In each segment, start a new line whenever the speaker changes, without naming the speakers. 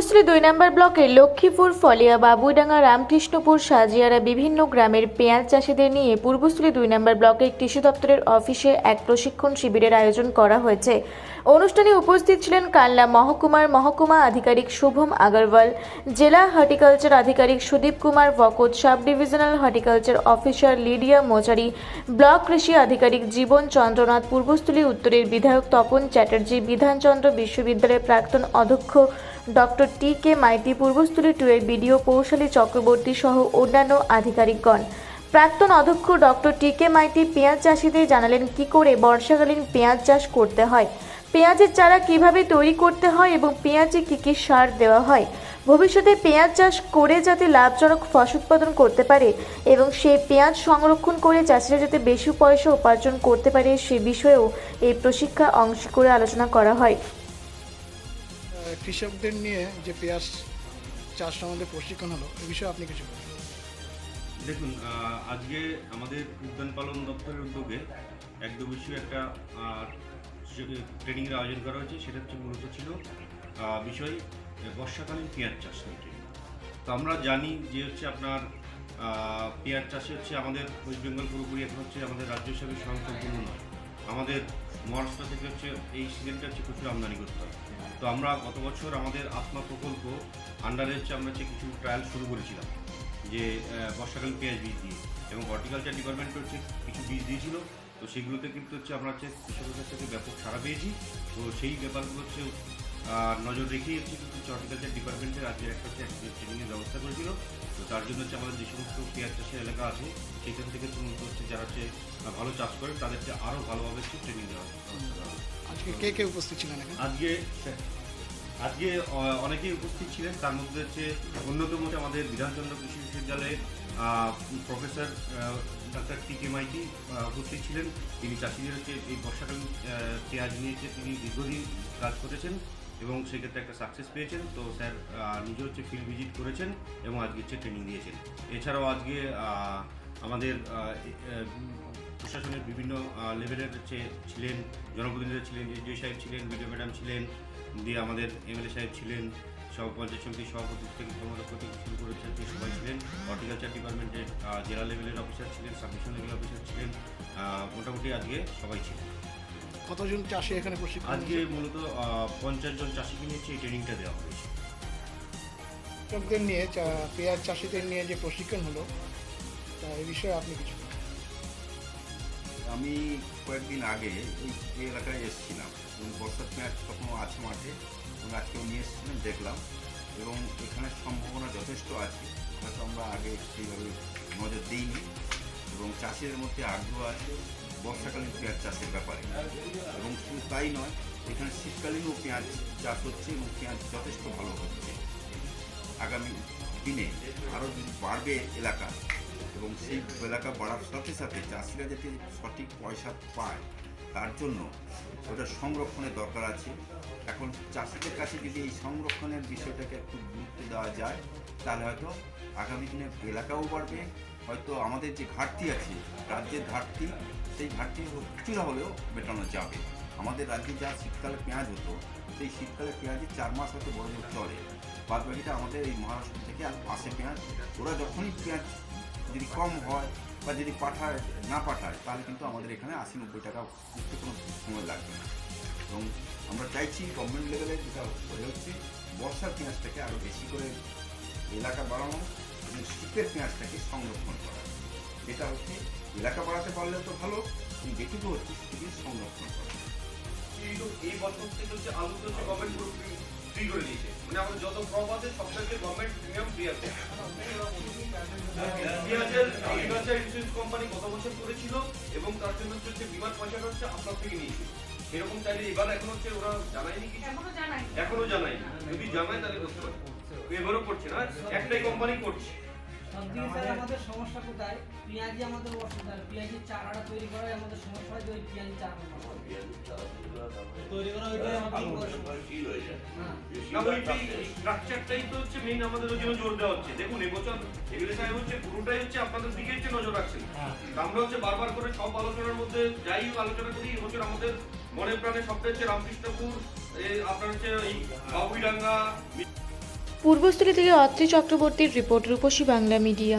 পূর্বস্থলী দুই নম্বর ব্লকের লক্ষ্মীপুর, ফলিয়া বাবুডাঙ্গা রামকৃষ্ণপুর, সাজিয়ারা বিভিন্ন গ্রামের পেঁয়াজ চাষিদের নিয়ে পূর্বস্থলী দুই নম্বর ব্লকের কৃষি দপ্তরের অফিসে এক প্রশিক্ষণ শিবিরের আয়োজন করা হয়েছে। অনুষ্ঠানে উপস্থিত ছিলেন কালনা মহকুমার মহকুমা আধিকারিক শুভম আগরওয়াল, জেলা হর্টিকালচার আধিকারিক Sudip Kumar Bhakat sub divisional horticulture officer Lydia Mochari block কৃষি আধিকারিক জীবন চন্দ্রনাথ, পূর্বস্থলী উত্তরের বিধায়ক তপন চ্যাটার্জি, বিধানচন্দ্র বিশ্ববিদ্যালয়ের প্রাক্তন অধ্যক্ষ doctor T K Maity, Purbasthali two এর বিডিও পৌশালী চক্রবর্তী সহ অন্যান্য আধিকারিকগণ। প্রাক্তন অধ্যক্ষ ডক্টর টি কে মাইতি, পেঁয়াজ চাষিদের জানালেন কি করে বর্ষাকালীন পেঁয়াজ চাষ করতে হয়। পেঁয়াজের চারা কীভাবে তৈরি করতে হয় এবং পেঁয়াজে কী কী সার দেওয়া হয়? ভবিষ্যতে পেঁয়াজ চাষ করে যাতে লাভজনক ফসল উৎপাদন করতে পারে এবং সেই পেঁয়াজ সংরক্ষণ করে চাষিরা যাতে বেশি পয়সা উপার্জন করতে পারে সে বিষয়েও এই প্রশিক্ষা অংশ করে আলোচনা করা হয়।
কৃষকদের নিয়ে যে পেঁয়াজ চাষ সম্বন্ধে প্রশিক্ষণ হলো এ বিষয়ে আপনি কিছু
দেখুন আজকে আমাদের উদ্যান পালন দপ্তরের উদ্যোগে এক দিবসীয় একটা ট্রেনিংয়ের আয়োজন করা হয়েছে সেটা হচ্ছে মূলত ছিল বিষয় বর্ষাকালীন পেঁয়াজ চাষ নিয়ে training। তো আমরা জানি যে হচ্ছে আপনার পেঁয়াজ চাষে হচ্ছে আমাদের ওয়েস্ট বেঙ্গল পুরোপুরি এখন হচ্ছে আমাদের রাজ্য হিসাবে স্বয়ংসম্পূর্ণ নয়। আমাদের মহারাষ্ট্র থেকে হচ্ছে এই সিজনটা হচ্ছে প্রচুর আমদানি করতে হয়। তো আমরা গত বছর আমাদের আত্মা প্রকল্প আন্ডারে হচ্ছে আমরা হচ্ছে কিছু ট্রায়াল শুরু করেছিলাম, যে বর্ষাকালীন পেঁয়াজ বীজ দিয়ে। এবং হর্টিকালচার ডিপার্টমেন্ট হচ্ছে কিছু বীজ দিয়েছিল। তো সেগুলোতে কিন্তু হচ্ছে আমরা হচ্ছে কৃষকের কাছ থেকে ব্যাপক সাড়া পেয়েছি। তো সেই ব্যাপারগুলো হচ্ছে নজর রেখেই হচ্ছে কিন্তু হর্টিকালচার ডিপার্টমেন্টের আজকে একটা হচ্ছে ট্রেনিংয়ের ব্যবস্থা করেছিল। তো তার জন্য হচ্ছে আমাদের যে সমস্ত পেঁয়াজ চাষের এলাকা আছে সেখান থেকে মূলত হচ্ছে যারা হচ্ছে ভালো চাষ করে তাদেরকে আরও ভালোভাবে হচ্ছে ট্রেনিং দেওয়া।
আজকে কে কে উপস্থিত ছিলেন
আজকে আজকে অনেকেই উপস্থিত ছিলেন। তার মধ্যে হচ্ছে অন্যতম হচ্ছে আমাদের বিধানচন্দ্র কৃষি বিশ্ববিদ্যালয়ের প্রফেসর ডাক্তার টি কে উপস্থিত ছিলেন। তিনি চাষিদের হচ্ছে এই বর্ষাকালীন পেঁয়াজ নিয়ে হচ্ছে তিনি দীর্ঘদিন কাজ করেছেন এবং সেক্ষেত্রে একটা সাকসেস পেয়েছেন। তো স্যার নিজে হচ্ছে ফিল্ড ভিজিট করেছেন এবং আজকে হচ্ছে ট্রেনিং দিয়েছেন এছাড়াও আজকে আমাদের প্রশাসনের বিভিন্ন লেভেলের হচ্ছে ছিলেন, জনপ্রতিনিধিরা ছিলেন এসডিও সাহেব ছিলেন বিডিও ম্যাডাম ছিলেন, দিয়ে আমাদের এমএলএ সাহেব ছিলেন পঞ্চায়েত সমিতির সভাপতি থেকে কর্মদক্ষ থেকে শুরু করে হচ্ছে সবাই ছিলেন। হর্টিকালচার ডিপার্টমেন্টের জেলা লেভেলের অফিসার ছিলেন সাবমিশন লেভেল অফিসার ছিলেন আহ, মোটামুটি আজকে সবাই ছিলেন।
কতজন চাষি এখানে প্রশিক্ষণ
আজকে মূলত পঞ্চাশ জন চাষিকে নিয়ে এই ট্রেনিংটা দেওয়া হয়েছে।
কৃষকদের নিয়ে পেঁয়াজ চাষিদের নিয়ে যে প্রশিক্ষণ হলো তা এই বিষয়ে আপনি কিছু
আমি কয়েকদিন আগে এই এলাকায় এসেছিলাম। বর্ষার পেঁয়াজ তখনও আছে মাঠে। আজকেও নিয়ে এসেছিলাম, দেখলাম এবং এখানে সম্ভাবনা যথেষ্ট আছে। হয়তো আমরা আগে সেইভাবে নজর দিইনি এবং চাষিদের মধ্যে আগ্রহ আছে বর্ষাকালীন পেঁয়াজ চাষের ব্যাপারে। এবং শুধু তাই নয়, এখানে শীতকালীনও পেঁয়াজ চাষ হচ্ছে এবং পেঁয়াজ যথেষ্ট ভালো হচ্ছে। আগামী দিনে আরও যদি বাড়বে এলাকা এবং সেই এলাকা বাড়ার সাথে সাথে চাষিরা যাতে সঠিক পয়সা পায় তার জন্য ওটা সংরক্ষণের দরকার আছে। এখন চাষিদের কাছে যদি এই সংরক্ষণের বিষয়টাকে একটু গুরুত্ব দেওয়া যায়, তাহলে হয়তো আগামী দিনে এলাকাও বাড়বে। হয়তো আমাদের যে ঘাটতি আছে, রাজ্যের ঘাটতি, সেই ঘাটতি কিছুটা হলেও মেটানো যাবে। আমাদের রাজ্যে যা শীতকালে পেঁয়াজ হতো, সেই শীতকালে পেঁয়াজে চার মাস হয়তো বড় জোর চলে। বাদ বাকিটা আমাদের এই মহারাষ্ট্র থেকে আর আসে পেঁয়াজ, ওরা যখনই পেঁয়াজ যদি কম হয় বা যদি পাঠায়, না পাঠায়, তাহলে কিন্তু আমাদের এখানে আশি নব্বই টাকা উঠতে কোনো সময় লাগবে না। এবং আমরা চাইছি গভর্নমেন্ট লেভেলে যেটা হচ্ছে, বর্ষার পেঁয়াজটাকে আরও বেশি করে এলাকা বাড়ানো এবং শীতের পেঁয়াজটাকে সংরক্ষণ করা। যেটা হচ্ছে, এলাকা বাড়াতে পারলে তো ভালো, কিন্তু যেটুকু হচ্ছে সেটুকু সংরক্ষণ করা।
এই বছর থেকে হচ্ছে আলুতে হচ্ছে গভর্নমেন্ট ফ্রি করে দিয়েছে। মানে আমাদের যত ক্রপ আছে, সবটাকে গভর্নমেন্ট প্রিমিয়াম ফ্রি আছে। এগ্রিকালচার ইন্স্যুরেন্স কোম্পানি গত বছর করেছিল এবং তার জন্য হচ্ছে বিমার পয়সাটা হচ্ছে আপনার থেকে নিয়েছিল এরকম চাইলে এবার এখন হচ্ছে ওরা জানায়নি কিছু?
এখনও জানাই
এখনও জানায়নি। যদি জানায় তাহলে করতে পারে এবারও করছে না? একটাই কোম্পানি করছে।
আমাদের সমস্যা কোথায়? পেঁয়াজি আমাদের অসুবিধা। পেঁয়াজির চারাটা তৈরি করাই আমাদের সমস্যা হয় যে ওই পেঁয়াজি চারা তৈরি করা ওইটাই আমাদের।
না ওইটাই স্ট্রাকচারটাই তো হচ্ছে মেইন আমাদের ওই জন্য জোর দেওয়া হচ্ছে। দেখুন এবছর এগুলো সাহেব হচ্ছে পুরোটাই হচ্ছে আপনাদের দিকে হচ্ছে নজর রাখছেন। আমরা হচ্ছে বারবার করে সব আলোচনার মধ্যে যাই আলোচনা করি এবছর আমাদের মনে প্রাণে হচ্ছে রামকৃষ্ণপুর আপনার হচ্ছে এই বাবুইডাঙ্গা
পূর্বস্থলী থেকে অত্রি চক্রবর্তীর রিপোর্ট রূপসী বাংলা মিডিয়া।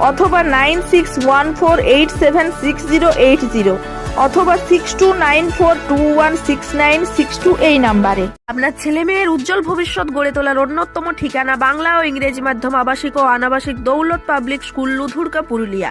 অথবা nine six one four eight seven six zero eight zero অথবা six two nine four two one six nine six two এই নাম্বারে। আপনার ছেলে মেয়ের উজ্জ্বল ভবিষ্যৎ গড়ে তোলার অন্যতম ঠিকানা বাংলা ও ইংরেজি মাধ্যম আবাসিক ও অনাবাসিক দৌলত পাবলিক স্কুল, লুধুরকা, পুরুলিয়া।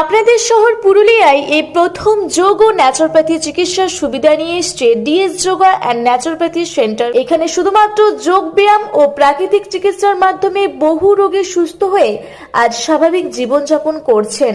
আপনাদের শহর পুরুলিয়ায় এই প্রথম যোগ ও ন্যাচুরোপ্যাথি চিকিৎসার সুবিধা নিয়ে এসছে DS yoga and naturopathy centre এখানে শুধুমাত্র যোগ ব্যায়াম ও প্রাকৃতিক চিকিৎসার মাধ্যমে বহু রোগী সুস্থ হয়ে আজ স্বাভাবিক জীবনযাপন করছেন।